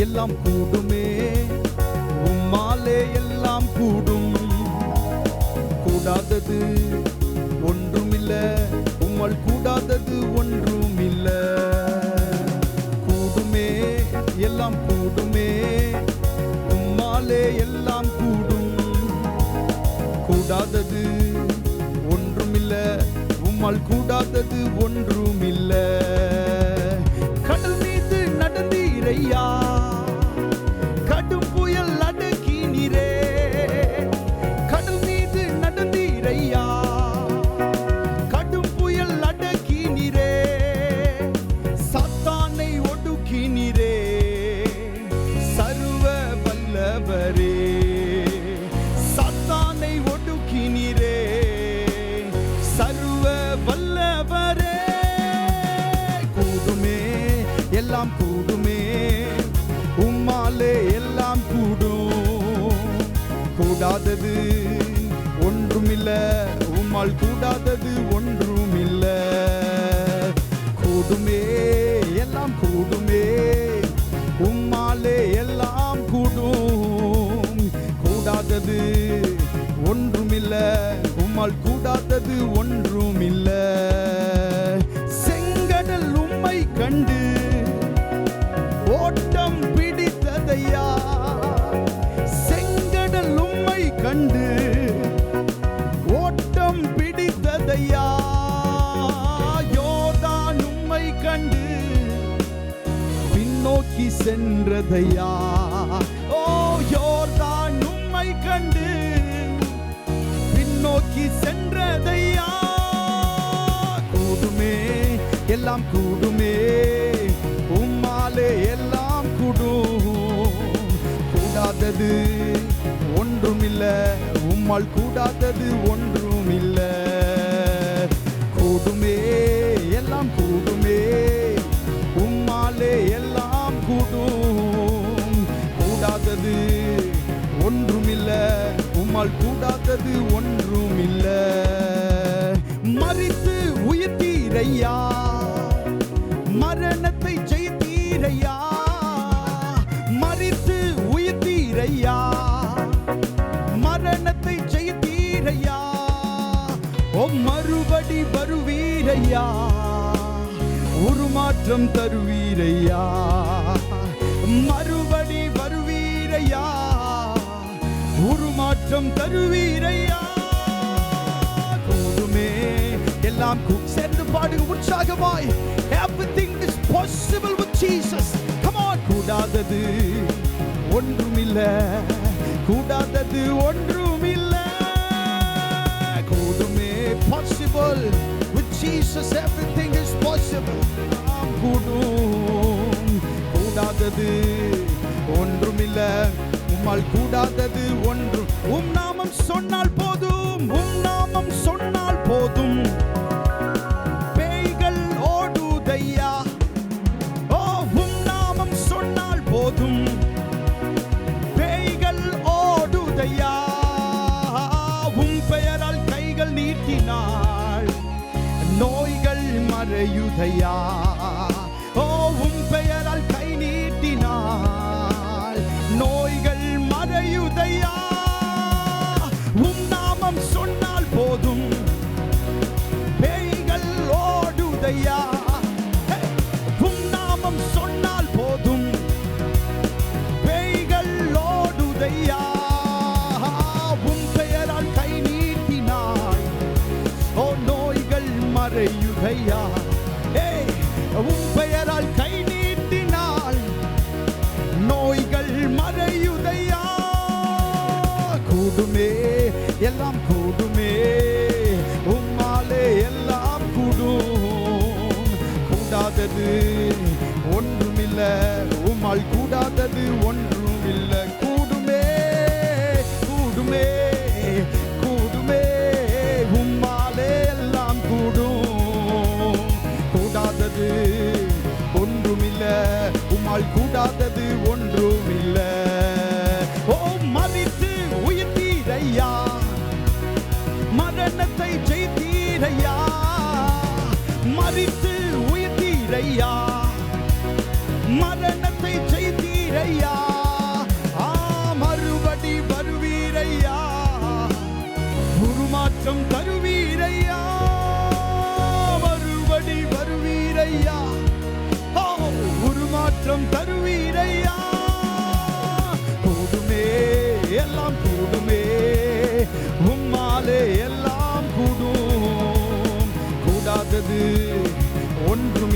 எல்லாம் கூடுமே. உம்மாலே எல்லாம் கூடும். கூடாதது ஒன்றுமில்ல. உம்மால் கூடாதது ஒன்றுமில்ல. கூடுமே எல்லாம் கூடுமே. உம்மாலே எல்லாம் கூடும். கூடாதது ஒன்றுமில்ல. உம்மால் கூடாதது ஒன்றுமில்ல. கடல் மீது நடந்தீரையா? கூடாதது. ஒன்றுமில்ல உம்மால் கூடாதது. நோக்கி சென்றதையா? ஓ யோர்தான் உம்மை கண்டு பின்னோக்கி சென்றதையா? கூடுமே எல்லாம் கூடுமே உம்மாலே எல்லாம் கூடும். கூடாதது ஒன்றுமில்ல உம்மால் கூடாதது ஒன்றுமில்ல. ஒன்றுமில்ல. உம்மால் கூடாதது ஒன்றுமில்ல. மறித்து உயிர்த்தீரையா? மரணத்தை ஜெயித்தீரையா? மறித்து உயிர்த்தீரையா? மரணத்தை ஜெயித்தீரையா? ஓ மறுபடி வருவீரையா? உருமாற்றம் தருவீரையா? மறு மாற்றம் தருவீரையா? கூடுமே எல்லாம் சேர்ந்து பாடுங்க உற்சாகமாய். Everything is possible with Jesus. Come on. கூடாதது ஒன்றுமில்ல. கூடாதது ஒன்றுமில்ல. கூடுமே possible with Jesus. Everything is possible. நாம் கூடும். கூடாதது ஒன்றுமில்ல. உம்மால் கூடாதது ஒன்றும் உம் நாமம் சொன்னால் போ ஓடுதையா உம் பெயரால் கை நீட்டினாய். ஓ நோய்கள் மறையுதையா ஏய் உம் பெயரால் கை நீட்டினாள் நோய்கள் மறையுதையா. கூடுமே எல்லாம் கூடுமே. உம்மாலே எல்லாம் கூடும். கூடாதது ஒன்றுமில்ல. உம்மால் கூடாதது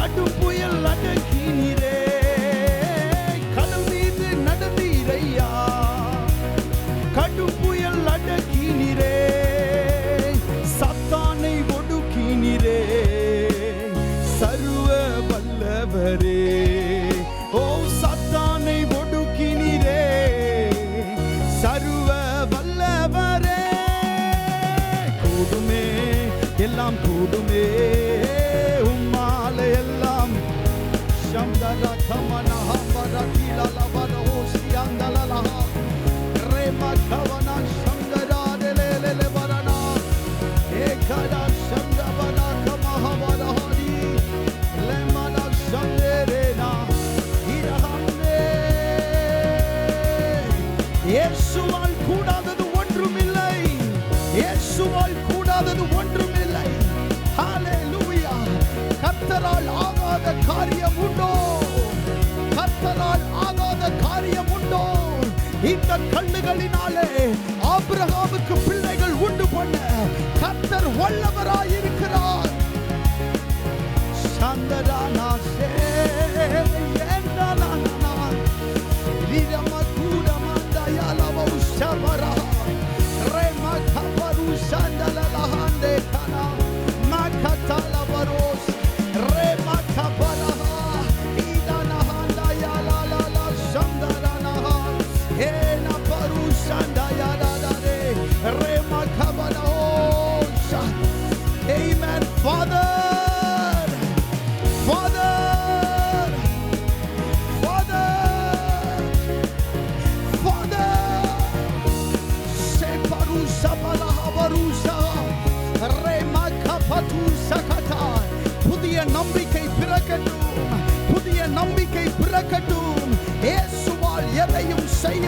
கடும் புயல் அடக்கினீரே கடல் மீது நடந்தீரையா? கடும் புயல் அடக்கினீரே சத்தானை ஒடுக்கினீரே. சர்வ வல்லவரே. ஓ சத்தானை ஒடுக்கினீரே. சர்வ வல்லவரே. கூடுமே எல்லாம் கூடுமே. இயேசுவால் கூடாதது ஒன்றுமில்லை. இயேசுவால் கூடாதது ஒன்றுமில்லை. ஹalleluya கர்த்தரால் ஆகாத காரியம் உண்டோ? கர்த்தரால் ஆகாத காரியம் உண்டோ? இந்த கல்லுகளினாலே ஆபிரகாமுக்கு பிள்ளைகள் உண்டு பண்ண கர்த்தர் வல்லவராயிருக்கிறார். சந்தரானா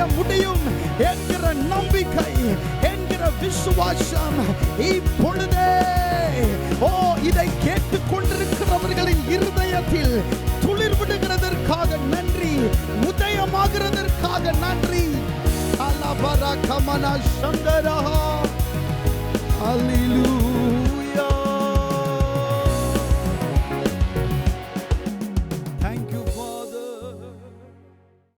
செய்ய முடியும் என்கிற நம்பிக்கை என்கிற விசுவாசம் இப்பொழுதே. ஓ இதை கேட்டுக் கொண்டிருக்கிறவர்களின் இருதயத்தில் துளிர் விடுகிறதற்காக நன்றி உதயமாகிறதற்காக நன்றி. அலபர கமன அலிலூ